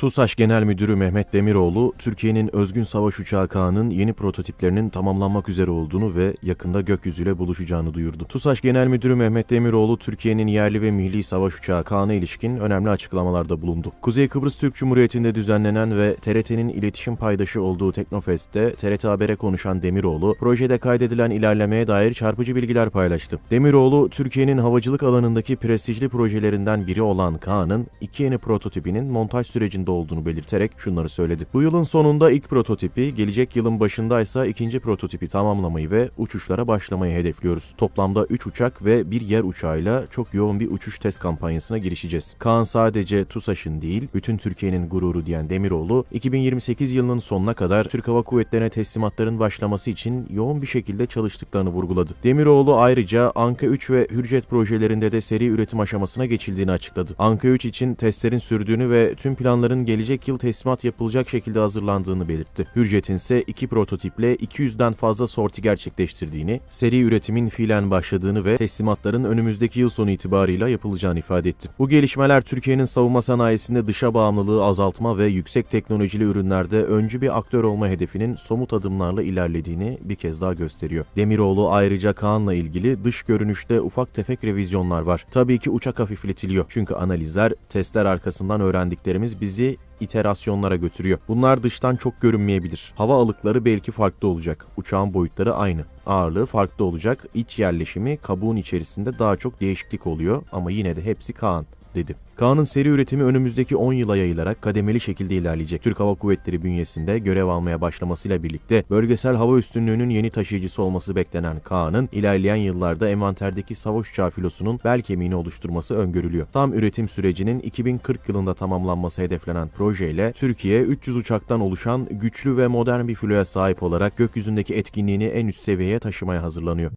TUSAŞ Genel Müdürü Mehmet Demiroğlu, Türkiye'nin özgün savaş uçağı Kaan'ın yeni prototiplerinin tamamlanmak üzere olduğunu ve yakında gökyüzüyle buluşacağını duyurdu. TUSAŞ Genel Müdürü Mehmet Demiroğlu, Türkiye'nin yerli ve milli savaş uçağı Kaan'a ilişkin önemli açıklamalarda bulundu. Kuzey Kıbrıs Türk Cumhuriyeti'nde düzenlenen ve TRT'nin iletişim paydaşı olduğu Teknofest'te TRT Haber'e konuşan Demiroğlu, projede kaydedilen ilerlemeye dair çarpıcı bilgiler paylaştı. Demiroğlu, Türkiye'nin havacılık alanındaki prestijli projelerinden biri olan Kaan'ın iki yeni prototipinin montaj sürecinde olduğunu belirterek şunları söyledi. Bu yılın sonunda ilk prototipi, gelecek yılın başında ise ikinci prototipi tamamlamayı ve uçuşlara başlamayı hedefliyoruz. Toplamda 3 uçak ve bir yer uçağıyla çok yoğun bir uçuş test kampanyasına girişeceğiz. Kaan sadece TUSAŞ'ın değil, bütün Türkiye'nin gururu diyen Demiroğlu, 2028 yılının sonuna kadar Türk Hava Kuvvetleri'ne teslimatların başlaması için yoğun bir şekilde çalıştıklarını vurguladı. Demiroğlu ayrıca Anka 3 ve Hürjet projelerinde de seri üretim aşamasına geçildiğini açıkladı. Anka 3 için testlerin sürdüğünü ve tüm planların gelecek yıl teslimat yapılacak şekilde hazırlandığını belirtti. Hürjet'in ise iki prototiple 200'den fazla sorti gerçekleştirdiğini, seri üretimin fiilen başladığını ve teslimatların önümüzdeki yıl sonu itibarıyla yapılacağını ifade etti. Bu gelişmeler Türkiye'nin savunma sanayisinde dışa bağımlılığı azaltma ve yüksek teknolojili ürünlerde öncü bir aktör olma hedefinin somut adımlarla ilerlediğini bir kez daha gösteriyor. Demiroğlu ayrıca Kaan'la ilgili dış görünüşte ufak tefek revizyonlar var. Tabii ki uçak hafifletiliyor. Çünkü analizler, testler arkasından öğrendiklerimiz bizi iterasyonlara götürüyor. Bunlar dıştan çok görünmeyebilir. Hava alıkları belki farklı olacak. Uçağın boyutları aynı. Ağırlığı farklı olacak. İç yerleşimi kabuğun içerisinde daha çok değişiklik oluyor ama yine de hepsi Kaan dedi. Kaan'ın seri üretimi önümüzdeki 10 yıla yayılarak kademeli şekilde ilerleyecek. Türk Hava Kuvvetleri bünyesinde görev almaya başlamasıyla birlikte bölgesel hava üstünlüğünün yeni taşıyıcısı olması beklenen Kaan'ın ilerleyen yıllarda envanterdeki savaş uçağı filosunun bel kemiğini oluşturması öngörülüyor. Tam üretim sürecinin 2040 yılında tamamlanması hedeflenen projeyle Türkiye 300 uçaktan oluşan güçlü ve modern bir filoya sahip olarak gökyüzündeki etkinliğini en üst seviyeye taşımaya hazırlanıyor.